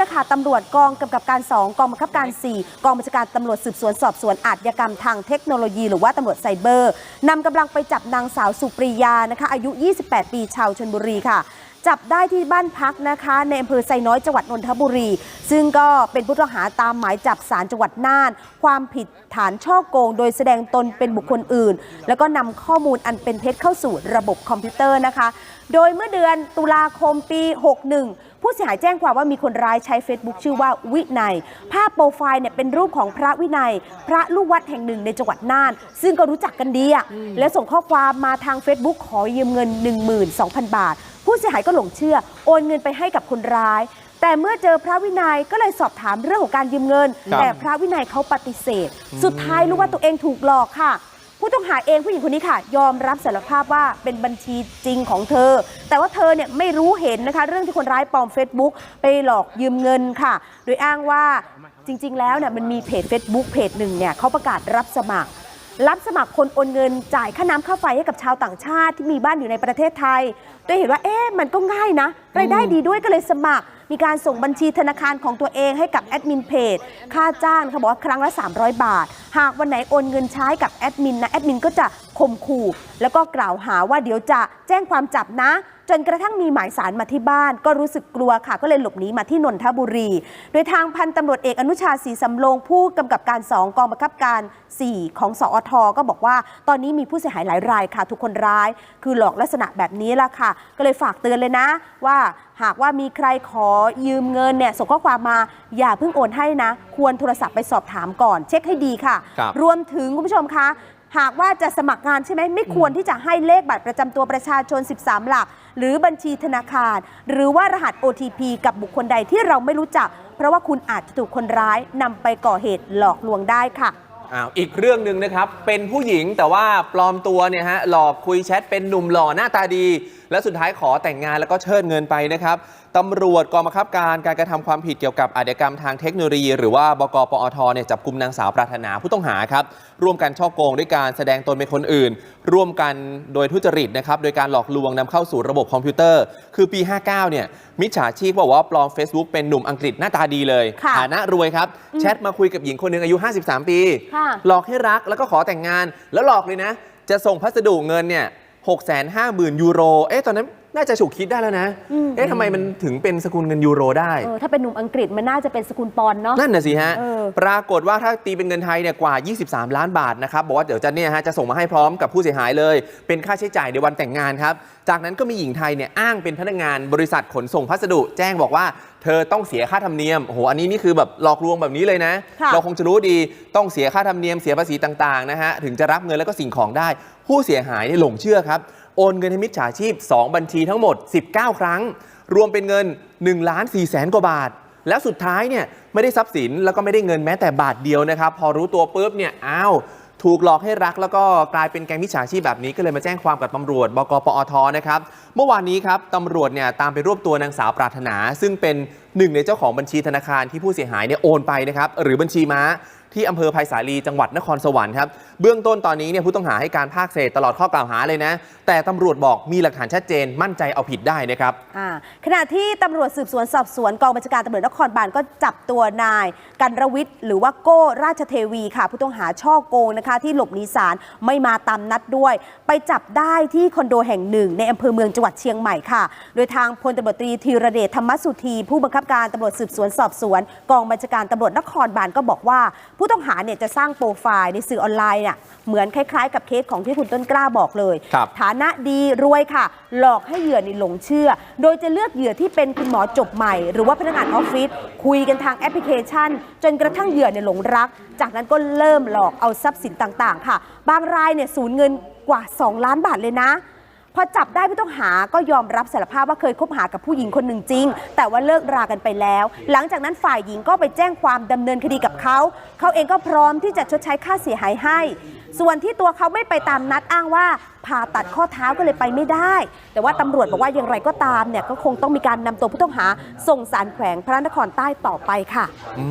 นะคะตำรวจกองกำกับการ 2 กองบังคับการ 4 กองบัญชาการตำรวจสืบสวนสอบสวนอาชญากรรมทางเทคโนโลยี หรือว่าตำรวจไซเบอร์นำกำลังไปจับนางสาวสุปรียานะคะอายุ 28 ปีชาวชนบุรีค่ะ จับได้ที่บ้านพักนะคะ ในอำเภอไซน้อยจังหวัดนนทบุรี ซึ่งก็เป็นผู้ต้องหาตามหมายจับสารจังหวัดน่าน ความผิดฐานช่อโกง โดยแสดงตนเป็นบุคคลอื่น แล้วก็นำข้อมูลอันเป็นเท็จเข้าสู่ระบบคอมพิวเตอร์นะคะ โดยเมื่อเดือนตุลาคมปี 61 ผู้เสียหายแจ้งความว่ามีคนร้ายใช้ Facebook ชื่อว่าวินัย ภาพโปรไฟล์เนี่ยเป็นรูปของพระวินัย พระลูกวัดแห่งหนึ่งในจังหวัดน่าน ซึ่งก็รู้จักกันดีอะและส่งข้อความมาทาง Facebook ขอยืมเงิน 12,000 บาท ผู้เสียหายก็หลงเชื่อ โอนเงินไปให้กับคนร้าย แต่เมื่อเจอพระวินัยก็เลยสอบถามเรื่องของการยืมเงินครับแต่พระวินัยเขาปฏิเสธ สุดท้ายรู้ว่าตัวเองถูกหลอกค่ะ ผู้ต้องหาเองผู้หญิงคนนี้ค่ะ ยอมรับสารภาพว่าเป็นบัญชีจริงของเธอ แต่ว่าเธอเนี่ยไม่รู้เห็นนะคะ เรื่องที่คนร้ายปลอม Facebook ไปหลอกยืมเงินค่ะ โดยอ้างว่าจริง ๆ แล้วเนี่ยมันมีเพจ Facebook เพจหนึ่งเนี่ยเขาประกาศรับสมัคร รับสมัครคนโอนเงินจ่ายค่าน้ำค่าไฟให้กับชาวต่างชาติที่มีบ้านอยู่ในประเทศไทยโดยเห็นว่าเอ๊ะมันก็ง่ายนะรายได้ดีด้วยก็เลยสมัคร มีการส่งบัญชีธนาคารของตัวเองให้กับแอดมินเพจค่าจ้างเขาบอกว่าครั้งละ 300 บาท หากวันไหนโอนเงินใช้กับแอดมินนะแอดมินก็จะข่มขู่แล้วก็กล่าวหาว่าเดี๋ยวจะแจ้งความจับนะ จนกระทั่งมีหมายสารมาที่บ้าน ก็รู้สึกกลัวค่ะ ก็เลยหลบหนีมาที่นนทบุรี โดยทางพันตำรวจเอกอนุชาศรีสำโรงผู้กำกับการ 2 กองบังคับการ 4 ของสอทก็บอกว่า ตอนนี้มีผู้เสียหายหลายรายค่ะ ทุกคนร้าย คือหลอกลักษณะแบบนี้ละค่ะ ก็เลยฝากเตือนเลยนะว่าหากว่ามีใครขอยืมเงินเนี่ยส่งข้อความมาอย่าเพิ่งโอนให้นะ ควรโทรศัพท์ไปสอบถามก่อน เช็คให้ดีค่ะครับรวมถึงคุณผู้ชมคะ หากว่าจะสมัครงานใช่ไหมไม่ควรที่จะให้เลขบัตรประจำตัวประชาชน 13 หลัก หรือบัญชีธนาคาร หรือว่ารหัส OTP กับบุคคลใดที่เราไม่รู้จัก เพราะว่าคุณอาจจะถูกคนร้ายนำไปก่อเหตุหลอกลวงได้ค่ะ อ้าวอีกเรื่องหนึ่งนะครับ เป็นผู้หญิงแต่ว่าปลอมตัวเนี่ยฮะหลอกคุยแชทเป็นหนุ่มหล่อหน้าตาดี และสุดท้ายขอแต่งงานแล้วก็เชิดเงินไปนะครับตำรวจกองบังคับการการกระทำความผิดเกี่ยวกับอาชญากรรมทางเทคโนโลยี หรือว่าบกปอทเนี่ยจับกลุ่มนางสาวปรารถนาผู้ต้องหาครับร่วมกันช่อโกงด้วยการแสดงตนเป็นคนอื่น ร่วมกันโดยทุจริตนะครับโดยการหลอกลวงนำเข้าสู่ระบบคอมพิวเตอร์ คือปี 59เนี่ยมิจฉาชีพบอกว่าปลอม Facebook เป็นหนุ่มอังกฤษหน้าตาดีเลยค่ะฐานะรวยครับแชทมาคุยกับหญิงคนหนึ่งอายุ 53 ปีค่ะหลอกให้รักแล้วก็ขอแต่งงาน แล้วหลอกเลยนะ จะส่งพัสดุเงินเนี่ยหกแสนห้าหมื่นยูโร เอ๊ะ ตอนนั้น น่าจะฉุกคิดได้แล้วนะอืมเอ๊ะทำไมมันถึงเป็นสกุลเงินยูโรได้เออถ้าเป็นหนุ่มอังกฤษมันน่าจะเป็นสกุลปอนด์เนาะ นั่นน่ะสิฮะเออปรากฏว่าถ้าตีเป็นเงินไทยเนี่ยกว่า 23 ล้านบาทนะครับ บอกว่าเดี๋ยวจะเนี่ยฮะจะส่งมาให้พร้อมกับผู้เสียหายเลย เป็นค่าใช้จ่ายในวันแต่งงานครับ จากนั้นก็มีหญิงไทยเนี่ยอ้างเป็นพนักงานบริษัทขนส่งพัสดุ แจ้งบอกว่าเธอต้องเสียค่าธรรมเนียมโอ้โห อันนี้นี่คือแบบหลอกลวงแบบนี้เลยนะค่ะเราคงจะรู้ดี ต้องเสียค่าธรรมเนียม เสียภาษีต่างๆนะฮะ ถึงจะรับเงินแล้วก็สิ่งของได้ ผู้เสียหายเนี่ยหลงเชื่อครับ โอนเงินให้มิจฉาชีพ 2 บัญชีทั้งหมด 19 ครั้ง รวมเป็นเงิน1ล้าน4แสนกว่าบาท แล้วสุดท้ายเนี่ยไม่ได้ทรัพย์สินแล้วก็ไม่ได้เงินแม้แต่บาทเดียวนะครับ พอรู้ตัวปุ๊บเนี่ยอ้าวถูกหลอกให้รักแล้วก็กลายเป็นแก๊งมิจฉาชีพแบบนี้ก็เลยมาแจ้งความกับตำรวจบกปอทนะครับ เมื่อวานนี้ครับตำรวจเนี่ยตามไปรวบตัวนางสาวปรารถนา ซึ่งเป็นหนึ่งในเจ้าของบัญชีธนาคารที่ผู้เสียหายเนี่ยโอนไปนะครับหรือบัญชีม้า ที่อำเภอไผ่สาลีจังหวัดนครสวรรค์ครับเบื้องต้นตอนนี้เนี่ยผู้ต้องหาให้การภาคเศษตลอดข้อกล่าวหาเลยนะ แต่ตำรวจบอกมีหลักฐานชัดเจนมั่นใจเอาผิดได้นะครับ อ่าขณะที่ตำรวจสืบสวนสอบสวนกองบัญชาการตำรวจนครบาลก็จับตัวนาย กันรวิทย์หรือว่าโก้ราชเทวีค่ะ ผู้ต้องหาช่อโกงนะคะ ที่หลบหนีศาลไม่มาตามนัดด้วย ไปจับได้ที่คอนโดแห่งหนึ่ง ในอำเภอเมืองจังหวัดเชียงใหม่ค่ะ โดยทางพลตำรวจตรีธีรเดชธรรมสุธี ผู้บังคับการตำรวจสืบสวนสอบสวน กองบัญชาการตำรวจนครบาลก็บอกว่าผู้ต้องหาเนี่ยจะสร้างโปรไฟล์ในสื่อออนไลน์เนี่ยเหมือนคล้ายๆ กับเคสของที่คุณต้นกล้าบอกเลย ครับ ฐานะดีรวยค่ะ หลอกให้เหยื่อนี่หลงเชื่อ โดยจะเลือกเหยื่อที่เป็นคุณหมอจบใหม่ หรือว่าพนักงานออฟฟิศคุยกันทางแอปพลิเคชัน จนกระทั่งเหยื่อเนี่ยหลงรัก จากนั้นก็เริ่มหลอกเอาทรัพย์สินต่างๆ ค่ะ บางรายเนี่ยสูญเงินกว่า 2 ล้านบาทเลยนะพ อจับได้ผู้ต้องหาก็ยอมรับสารภาพว่าเคยคบหากับผู้หญิงคนหนึ่งจริง แต่ว่าเลิกรากันไปแล้ว หลังจากนั้นฝ่ายหญิงก็ไปแจ้งความดำเนินคดีกับเขา เขาเองก็พร้อมที่จะชดใช้ค่าเสียหายให้ ส่วนที่ตัวเขาไม่ไปตามนัดอ้างว่าผ่าตัดข้อเท้าก็เลยไปไม่ได้ แต่ว่าตำรวจบอกว่าอย่างไรก็ตามเนี่ยก็คงต้องมีการนำตัวผู้ต้องหาส่งสารแขวงพระนครใต้ต่อไปค่ะอื